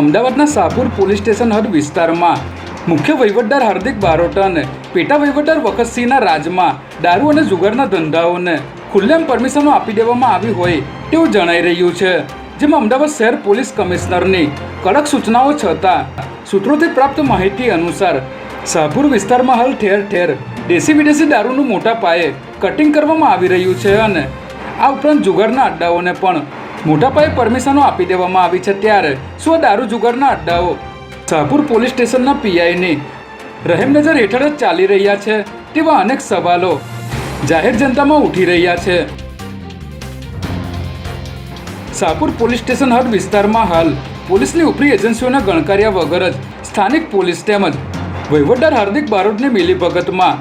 અમદાવાદના Sapur police station હદ વિસ્તારમાં. મુખ્ય વહીવટદાર હાર્દિક બારોટન પેટા વહીવટદાર વખતસિંહના રાજમાં દારૂ અને જુગારના ધંધાઓને ખુલ્લેમ પરમિશનો આપી દેવામાં આવી હોય તેવું જણાઈ રહ્યું છે. જેમાં અમદાવાદ શહેર પોલીસ કમિશનરની કડક સૂચનાઓ છતાં સૂત્રોથી પ્રાપ્ત માહિતી અનુસાર સાપુર વિસ્તારમાં હાલ ઠેર ઠેર દેશી વિદેશી દારૂનું મોટા પાયે કટિંગ કરવામાં આવી રહ્યું છે અને આ ઉપરાંત જુગારના અડ્ડાઓને પણ મોટા પાયે પરમિશનો આપી દેવામાં આવી છે ત્યારે શું દારૂ જુગારના અડ્ડાઓ? શાહપુર પોલીસ સ્ટેશનના પીઆઈની રહેમનજર હેઠળ જ ચાલી રહ્યા છે તેવા અનેક સવાલો જાહેર જનતામાં ઉઠી રહ્યા છે. શાહપુર પોલીસ સ્ટેશન હદ વિસ્તારમાં હાલ પોલીસની ઉપરી એજન્સીઓના ગણકાર્યા વગર જ સ્થાનિક પોલીસ તેમજ વહીવટદાર હાર્દિક બારોટની મિલીભગતમાં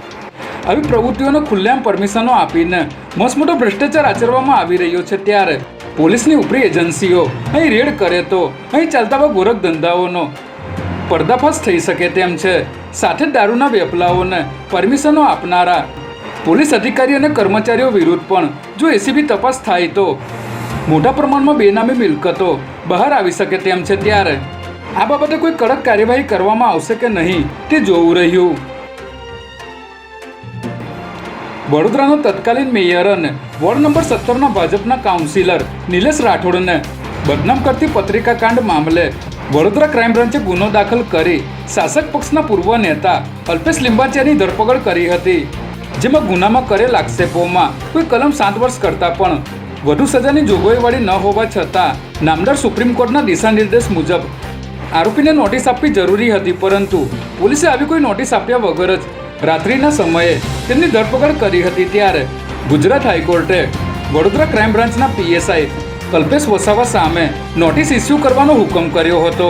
આવી પ્રવૃત્તિઓને ખુલ્લેઆમ પરમિશનો આપીને મસમોટો ભ્રષ્ટાચાર આચરવામાં આવી રહ્યો છે ત્યારે પોલીસની ઉપરી એજન્સીઓ અહીં રેડ કરે તો અહીં ચાલતા ગોરખ ધંધાઓનો પર્દાફાશ થઈ શકે તેમ છે. સાથે દારૂના વેપલાઓને પરમિશનો આપનારા પોલીસ અધિકારી અને કર્મચારીઓ વિરુદ્ધ પણ જો એસીબી તપાસ થાય તો મોટા પ્રમાણમાં બેનામી મિલકતો બહાર આવી શકે તેમ છે ત્યારે. આ બાબતે કોઈ કડક કાર્યવાહી કરવામાં આવશે કે નહીં તે જોવું રહ્યું. વડોદરાનો તત્કાલીન મેયર અને વોર્ડ નંબર સત્તરના ભાજપના કાઉન્સિલર નિલેશ રાઠોડને બદનામ કરતી પત્રિકા કાંડ મામલે વડોદરા ક્રાઇમ બ્રાન્ચે ગુનો દાખલ કરી શાસક પક્ષના પૂર્વ નેતા અલ્પેશ લિંબાચિયાની ધરપકડ કરી હતી, જેમાં ગુનામાં કરેલ આક્ષેપોમાં કોઈ કલમ સાત વર્ષ કરતાં પણ વધુ સજાની જોગવાઈવાળી ન હોવા છતાં નામદાર સુપ્રીમ કોર્ટના દિશા નિર્દેશ મુજબ આરોપીને નોટિસ આપવી જરૂરી હતી, પરંતુ પોલીસે આવી કોઈ નોટિસ આપ્યા વગર જ રાત્રિના સમયે તેમની ધરપકડ કરી હતી ત્યારે ગુજરાત હાઈકોર્ટે વડોદરા ક્રાઇમ બ્રાન્ચના પીએસઆઈ કલ્પેશ વસાવા સામે નોટિસ ઇસ્યુ કરવાનો હુકમ કર્યો હતો.